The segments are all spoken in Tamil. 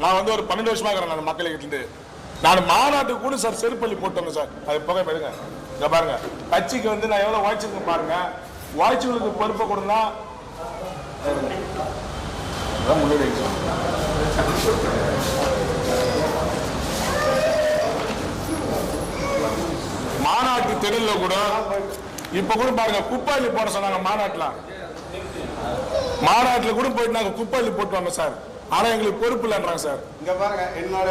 நான் வந்து ஒரு பன்னெண்டு வருஷமா இருக்கிறேன் நான் மக்கள் இருந்து நான் மாநாட்டுக்கு கூட சார் செருப்பள்ளி போட்டோங்க சார். அது புகை எடுங்க இங்க பாருங்க. கட்சிக்கு வந்து நான் எவ்வளவு உழைச்சிருக்கேன் பாருங்க. உழைச்சவங்களுக்கு பொறுப்பை கொடுனா முன்னாடி மாநாட்டு தெருவில் கூட இப்ப கூட பாருங்க குப்பாளி போட சொன்னாங்க மாநாட்டுல. மாநாட்டுல கூட போயிட்டு நாங்க குப்பாளி போட்டு வந்தோம் சார். ஆனா எங்களுக்கு பொறுப்பு இல்லைன்றாங்க சார். இங்க பாருங்க என்னோட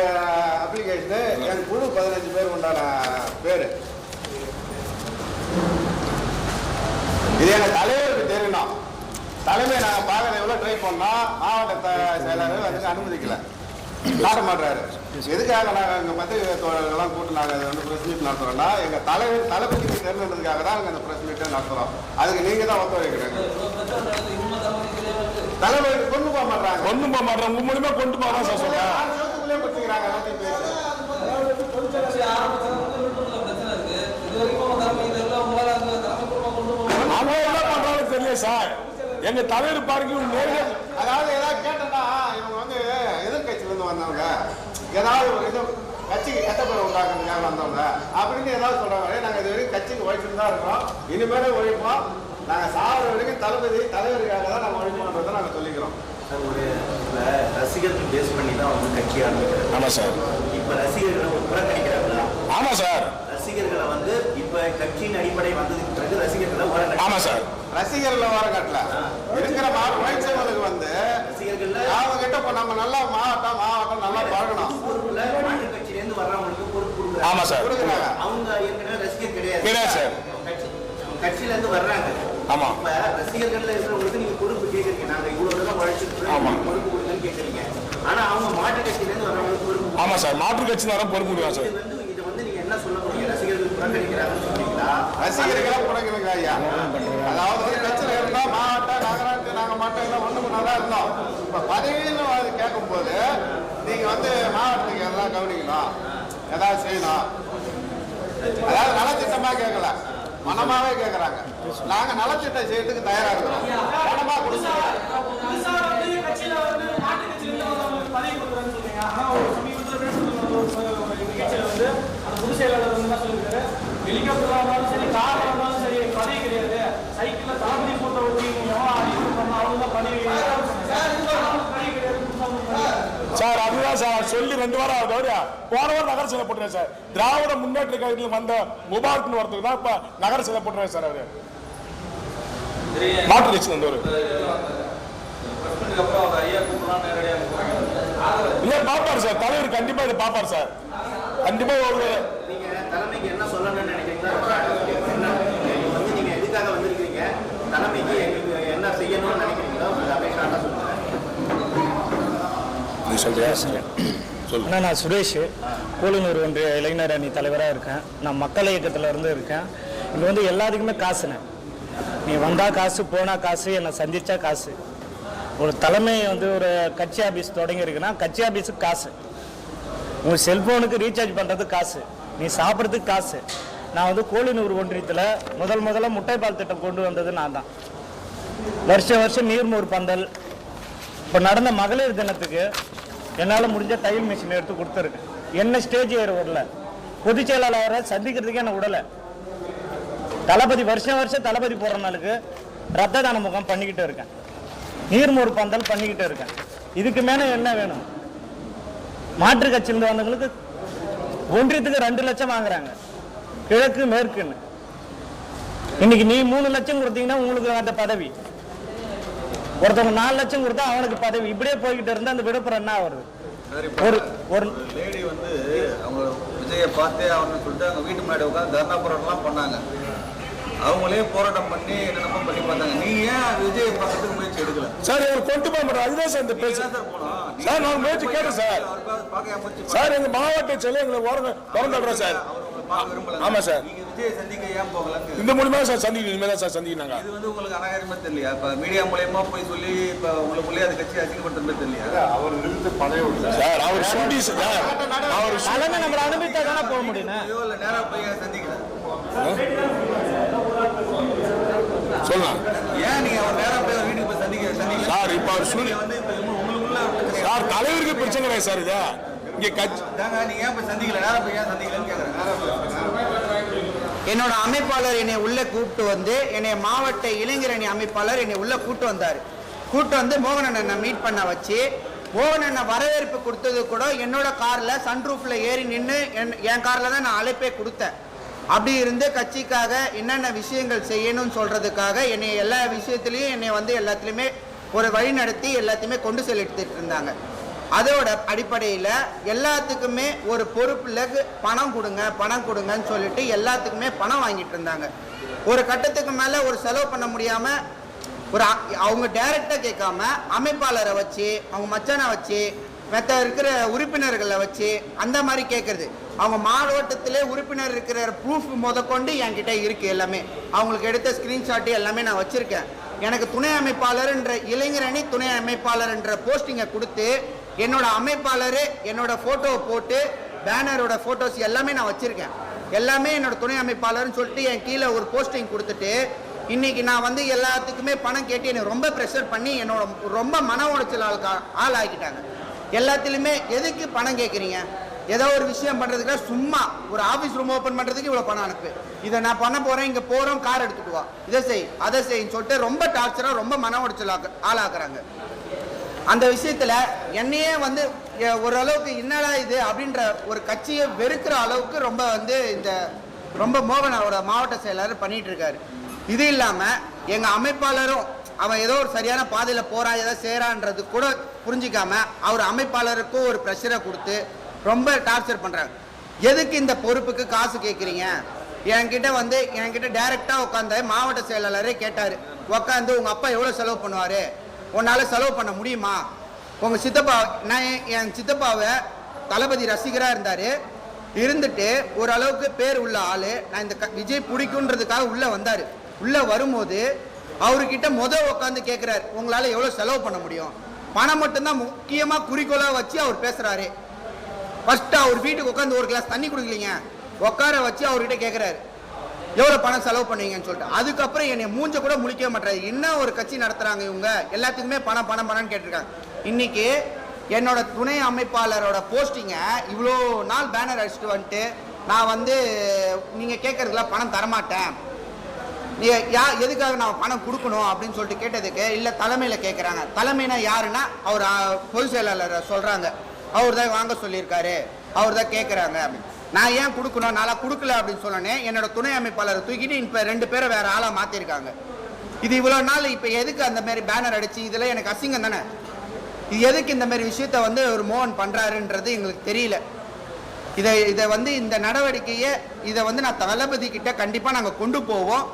அப்ளிகேஷனு என் குழு பதினஞ்சு பேர் உண்டான பேர். இது எங்க தலைவருக்கு தெரியணும் தலைமை நாங்க பார்க்கறது எவ்வளவு ட்ரை பண்ணோம் மாவட்ட செயலாளர் அதுக்கு அனுமதிக்கல. காட்ட மாட்டாரு எதுக்காக நாங்க எங்க மத்திய தோழர்கள்லாம் கூட்டு நாங்க இதை வந்து பிரஸ் மீட் நடத்துறோம்னா எங்க தலைவர் தளபதிக்கு தெரிஞ்சதுக்காக தான் நாங்க இந்த பிரஸ் மீட்டை நடத்துறோம். அதுக்கு நீங்க தான் ஒத்துழைக்கிறீங்க தலைவருக்கு கொண்டு போக மாட்டாங்க கொண்டு போக மாட்டேன் உங்க மூலியமா கொண்டு போக சார் சொல்றேன். அவங்க என்ன பண்றாங்கன்னு தெரியல சார். எங்க தலைவர் நேரடியா அதாவது ஏதாவது கேட்டேன்னா இவங்க வந்து எதிர்கட்சியில இருந்து வந்தவங்க ஏதாவது ஒரு இது கட்சிக்கு கெட்ட பேர் உண்டாக்குறதுக்காக வந்தவங்க அப்படின்னு ஏதாவது சொல்றாங்க. "ஏய், நாங்க இது வரைக்கும் கட்சிக்கு உழைச்சிட்டு தான் இருக்கோம். இனிமேலே உழைப்போம். நாங்க சாகிற வரைக்கும் தளபதி தலைவருக்காக தான் நாங்க உழைப்போன்றதை நாங்க சொல்லிக்கிறோம். சார், ஒரு ரசிகர்கள் பேஸ் பண்ணி தான் வந்து கட்சி ஆரம்பிக்கிறாங்க. ஆமா சார். இப்ப ரசிகர்களை ஒரு புறக்கணிக்கிறாங்களா ஆமா சார். ரசிகர்களை வந்து இப்ப கட்சியின் அடிப்படை வந்ததுக்கு பிறகு ரசிகர்களை ஆமா சார். ரசிகர்ல வர கட்டல. இருக்கிற மா உழைச்சவங்களுக்கு வந்து ரசிகர்கள்ல அவங்க கிட்ட இப்போ நம்ம நல்லா மாவட்டம் மாவட்டம் நல்லா பழகணும் பொறுப்புல கட்சியிலேருந்து வர்றவங்களுக்கு பொறுப்பு கொடுக்குறாங்க. சார். கொடுக்குறாங்க. அவங்க ஏற்கனவே ரசிகர் கிடையாது. கிடையாது சார். கட்சி கட்சியில இருந்து வர்றாங்க. ஆமா. இப்ப ரசிகர்கள்ல இருக்கிறவங்களுக்கு நீங்க பொறுப்பு கேக்குறீங்க நாங்க இவ்வளவு தூரம் உழைச்சிட்டு ஆமா. பொறுப்பு கொடுங்கன்னு கேக்குறீங்க ஆனா அவங்க மாற்றுக் கட்சியில இருந்து வர்றவங்களுக்கு பொறுப்பு ஆமா சார். மாற்று கட்சி நேரம் பொறுப்பு கொடுக்கலாம் சார். இது வந்து நீங்க என்ன சொல்ல போறீங்க? ரசிகர்கள் புறக்கணிக்கிறாங்கன்னு சொல்றீங்களா? ரசிகர்களா புறக்கணுங்க ஐயா? அதாவது கட்சியில இருந்தா மாவட்ட நகராட்சி நாங்க மட்டும். எல்லாம் ஒண்ணுக்கு நல்லா இருந்தோம். இப்ப பதவின்னு அது கேட்கும்போது நீங்க வந்து மாவட்டத்துக்கு எல்லாம் கவனிக்கணும். ஏதாவது செய்யணும். அதாவது நலத்திட்டமா கேட்கல. மனமாவே கேட்கறாங்க நாங்க நலத்திட்டம் செய்யறதுக்கு தயாரா இருக்கிறோம். பணமா கொடுங்க. புதுசா வந்து கட்சியில வந்து மாட்டு கட்சியில இருந்து வந்து பதவி கொடுக்குறேன்னு சொல்றீங்க ஆனா ஒரு சமீபத்துல பேசுறது ஒரு நிகழ்ச்சியில வந்து அந்த பொதுச் செயலாளர் வந்து என்ன சொல்லிருக்காரு ஹெலிகாப்டரா இருந்தாலும் சரி கார்ல இருந்தாலும் சரி பதவி கிடையாது சைக்கிள்ல தளபதி போட்டோ ஒட்டி நீங்க அறிவு பண்ண அவங்க தான் பதவி பதவி கிடையாது புதுசா ஒரு பதவி. சார் அதுதான் சார் சொல்லி ரெண்டு வாரம் ஆகுது அவரு போன வாரம் நகர சிலை போட்டுறேன் சார். திராவிட முன்னேற்ற கழகத்தில் வந்த முபாரக்னு வரத்துக்கு தான் இப்ப நகர சிலை போட்டுறேன் சார் அவரு. மாற்று கட்சி வந்தவர். இல்ல பாப்பாரு சார். தலைவர் கண்டிப்பா இதை பாப்பாரு சார். கண்டிப்பா ஒரு என்ன சொல்லணும்னு நினைக்கிறீங்களா என்ன நீங்க வந்து நீங்க எதுக்காக வந்திருக்கீங்க தலைமைக்கு செய்யணும்னு நினைக்கிறீங்களோ அதை அண்ணா நான் சுரேஷ். கூலனூர் ஒன்றிய இளைஞர் அணி தலைவராக இருக்கேன். நான் மக்கள் இயக்கத்தில் இருந்து இருக்கேன். இங்கே வந்து எல்லாத்துக்குமே காசுண்ணே. நீ வந்தால் காசு போனால் காசு என்னை சந்தித்தா காசு. ஒரு தலைமை வந்து ஒரு கட்சி ஆஃபீஸ் தொடங்கியிருக்குன்னா கட்சி ஆஃபீஸுக்கு காசு. உங்கள் செல்ஃபோனுக்கு ரீசார்ஜ் பண்ணுறதுக்கு காசு. நீ சாப்பிட்றதுக்கு காசு. நான் வந்து கோழிநூர் ஒன்றியத்தில் முதல் முதல்ல முட்டைப்பால் திட்டம் கொண்டு வந்தது நான் தான். வருஷம் வருஷம் நீர்மூர் பந்தல். இப்போ நடந்த மகளிர் தினத்துக்கு என்னால் முடிஞ்ச தையல் மிஷின் எடுத்து கொடுத்துருக்கேன் என்ன ஸ்டேஜ் ஏற விடல பொதுச் செயலாளரை சந்திக்கிறதுக்கே என்ன விடலை. தளபதி வருஷம் வருஷம் தளபதி போடுற நாளுக்கு ரத்த தான முகம் பண்ணிக்கிட்டு இருக்கேன். நீர்மோர் பந்தல் பண்ணிக்கிட்டு இருக்கேன். இதுக்கு மேலே என்ன வேணும்? மாற்று கட்சியிலிருந்து வந்தவங்களுக்கு ஒன்றியத்துக்கு ரெண்டு லட்சம் வாங்குறாங்க. கிழக்கு மேற்குன்னு. இன்னைக்கு நீ மூணு லட்சம் கொடுத்தீங்கன்னா உங்களுக்கு அந்த பதவி. ஒருத்தவங்க நாலு லட்சம் கொடுத்தா அவனுக்கு பதவி. இப்படியே போய்கிட்டு இருந்தா அந்த விழுப்புரம் என்ன வருது ஒரு ஒரு லேடி வந்து அவங்க விஜயை பார்த்தே அவனு சொல்லிட்டு அவங்க வீட்டு முன்னாடி உட்காந்து தர்ணா போராட்டம்லாம் பண்ணாங்க. அவங்களே போராட்டம் பண்ணி என்னென்னமோ பண்ணி பார்த்தாங்க. நீ ஏன் விஜயை பார்க்கறதுக்கு முயற்சி எடுக்கல? சார் இவர் கொண்டு போக மாட்டார் அதுதான் சார் இந்த பேச்சு சார் நான் முயற்சி கேட்டேன் சார். சார் எங்க மாவட்ட செயலர் எங்களை திறந்துடுறோம் சார். ஆமா சார். நீங்க விஜயை சந்திக்க ஏன் போகலன்னு இந்த மூலியமா சார் சந்திக்கணும் இனிமேல் தான் சார் சந்திக்கிறாங்க இது வந்து உங்களுக்கு அநாகரிகமா தெரியலையா? இப்ப மீடியா மூலியமா போய் சொல்லி இப்ப உங்களுக்குள்ளே அது கட்சி அசிங்கப்படுத்துறது தெரியலையா? அவர் நிறுத்து பழைய சார். அவர் சுண்டி சார். அவர் தலைமை நம்மளை அனுமதித்தா தானே போக முடியும் இல்ல நேரா போய் சந்திக்கல? சொல்லலாம் ஏன் நீங்க அவர் நேரா போய் வீட்டுக்கு போய் சந்திக்க சந்திக்க சார் இப்ப அவர் நீங்க வந்து சார் தலைவருக்கு பிரச்சனை கிடையாது சார் இது. இங்க கட்சி என்னோட அமைப்பாளர் என்னை உள்ள கூப்பிட்டு வந்து என்னை மாவட்ட இளைஞரணி அமைப்பாளர் என்னை உள்ள கூட்டு வந்தார். கூட்டு வந்து மோகன் அண்ணனை மீட் பண்ண வச்சு மோகன் அண்ணன் வரவேற்பு கொடுத்தது கூட என்னோட கார்ல சன்ரூஃப்ல ஏறி நின்று என் கார்ல தான் நான் அழைப்பே கொடுத்தேன். அப்படி இருந்து கட்சிக்காக என்னென்ன விஷயங்கள் செய்யணும்னு சொல்றதுக்காக என்னை எல்லா விஷயத்துலையும் என்னை வந்து எல்லாத்துலேயுமே ஒரு வழி நடத்தி எல்லாத்தையுமே கொண்டு செலுத்திட்டு இருந்தாங்க. அதோட அடிப்படையில் எல்லாத்துக்குமே ஒரு பொறுப்பில் பணம் கொடுங்க பணம் கொடுங்கன்னு சொல்லிட்டு எல்லாத்துக்குமே பணம் வாங்கிட்டு இருந்தாங்க. ஒரு கட்டத்துக்கு மேலே ஒரு செலவு பண்ண முடியாமல் ஒரு அவங்க டைரக்டாக கேட்காம அமைப்பாளரை வச்சு அவங்க மச்சானை வச்சு மற்ற இருக்கிற உறுப்பினர்களை வச்சு அந்த மாதிரி கேட்குறது. அவங்க மாவட்டத்திலே உறுப்பினர் இருக்கிற ப்ரூஃப் முதற்கொண்டு என்கிட்ட இருக்குது எல்லாமே. அவங்களுக்கு எடுத்த ஸ்க்ரீன்ஷாட்டு எல்லாமே நான் வச்சுருக்கேன். எனக்கு துணை அமைப்பாளர்ன்ற இளைஞரணி துணை அமைப்பாளர் என்ற போஸ்டிங்கை கொடுத்து என்னோட அமைப்பாளர் என்னோட ஃபோட்டோ போட்டு பேனரோட ஃபோட்டோஸ் எல்லாமே நான் வச்சுருக்கேன். எல்லாமே என்னோட துணை அமைப்பாளர்னு சொல்லிட்டு என் கீழே ஒரு போஸ்டிங் கொடுத்துட்டு இன்றைக்கி நான் வந்து எல்லாத்துக்குமே பணம் கேட்டு என்னை ரொம்ப ப்ரெஷர் பண்ணி என்னோட ரொம்ப மன உளைச்சல் ஆள் ஆள் ஆக்கிட்டாங்க எல்லாத்துலேயுமே எதுக்கு பணம் கேட்குறீங்க ஏதோ ஒரு விஷயம் பண்ணுறதுக்கு சும்மா ஒரு ஆஃபீஸ் ரூம் ஓப்பன் பண்ணுறதுக்கு இவ்வளோ பணம் அனுப்பு. இதை நான் பண்ண போகிறேன் இங்கே போகிறோம் கார் எடுத்துகிட்டு வா. இதை செய் அதை செய்ன்னு சொல்லிட்டு ரொம்ப டார்ச்சராக ரொம்ப மன உளைச்சல் ஆளாக்குறாங்க. அந்த விஷயத்துல என்னையே வந்து எ- ஓரளவுக்கு என்னடா இது அப்படின்ற ஒரு கட்சியை வெறுக்கிற அளவுக்கு ரொம்ப வந்து இந்த ரொம்ப மோகனோட மாவட்ட செயலாளர் பண்ணிட்டு இருக்காரு. இது இல்லாம எங்க அமைப்பாளரும் அவன் ஏதோ ஒரு சரியான பாதையில போறான் ஏதோ செய்கிறான்றது கூட புரிஞ்சிக்காம அவர் அமைப்பாளருக்கும் ஒரு ப்ரெஷரை கொடுத்து ரொம்ப டார்ச்சர் பண்றாங்க எதுக்கு இந்த பொறுப்புக்கு காசு கேட்குறீங்க என்கிட்ட வந்து என்கிட்ட டைரக்டா உட்காந்த மாவட்ட செயலாளரே கேட்டாரு. உட்காந்து உங்க அப்பா எவ்வளவு செலவு பண்ணுவாரு? உன்னால் செலவு பண்ண முடியுமா? உங்கள் சித்தப்பா நான் என்- சித்தப்பாவை தளபதி ரசிகராக இருந்தார். இருந்துட்டு ஓரளவுக்கு பேர் உள்ள ஆள். நான் இந்த க- விஜய் பிடிக்குன்றதுக்காக உள்ளே வந்தார். உள்ளே வரும்போது அவர்கிட்ட முத உட்காந்து கேட்குறாரு உங்களால் எவ்வளோ செலவு பண்ண முடியும்? பணம் மட்டும்தான் முக்கியமாக குறிக்கோளாக வச்சு அவர் பேசுகிறாரு ஃபஸ்ட்டு அவர் வீட்டுக்கு உட்காந்து ஒரு கிளாஸ் தண்ணி குடிக்கலீங்க. உட்கார வச்சு அவர்கிட்ட கேட்குறாரு எவ்வளோ பணம் செலவு பண்ணுவீங்கன்னு சொல்லிட்டு. அதுக்கப்புறம் என்னை மூஞ்ச கூட முழிக்கவே மாட்டாரு. என்ன ஒரு கட்சி நடத்துகிறாங்க இவங்க? எல்லாத்துக்குமே பணம் பணம் பணம்னு கேட்டிருக்காங்க. இன்றைக்கி என்னோட துணை அமைப்பாளரோட போஸ்டிங்கை இவ்வளோ நாள் பேனர் அடிச்சுட்டு வந்துட்டு நான் வந்து நீங்கள் கேட்குறதுக்குலாம் பணம் தரமாட்டேன். நீ யா எதுக்காக நான் பணம் கொடுக்கணும் அப்படின்னு சொல்லிட்டு கேட்டதுக்கு இல்லை தலைமையில் கேட்குறாங்க தலைமைனா யாருன்னா அவர் ஆ, பொதுச் செயலாளரை சொல்கிறாங்க அவர் தான் வாங்க சொல்லியிருக்காரு. அவர் தான் கேட்குறாங்க அப்படின்னு. நான் ஏன் கொடுக்கணும்? நாளாக கொடுக்கல அப்படின்னு சொன்னோன்னே என்னோட துணை அமைப்பாளரை தூக்கிட்டு இப்போ ரெண்டு பேரை வேற ஆளாக மாற்றிருக்காங்க இது இவ்வளோ நாள் இப்போ எதுக்கு அந்த மாதிரி பேனர் அடிச்சு இதில் எனக்கு அசிங்கம் தானே? இது எதுக்கு இந்த மாதிரி விஷயத்த வந்து ஒரு மோகன் பண்ணுறாருன்றது எங்களுக்கு தெரியல. இதை இதை வந்து இந்த நடவடிக்கையை இதை வந்து நான் தளபதி கிட்ட கண்டிப்பாக நாங்கள் கொண்டு போவோம்.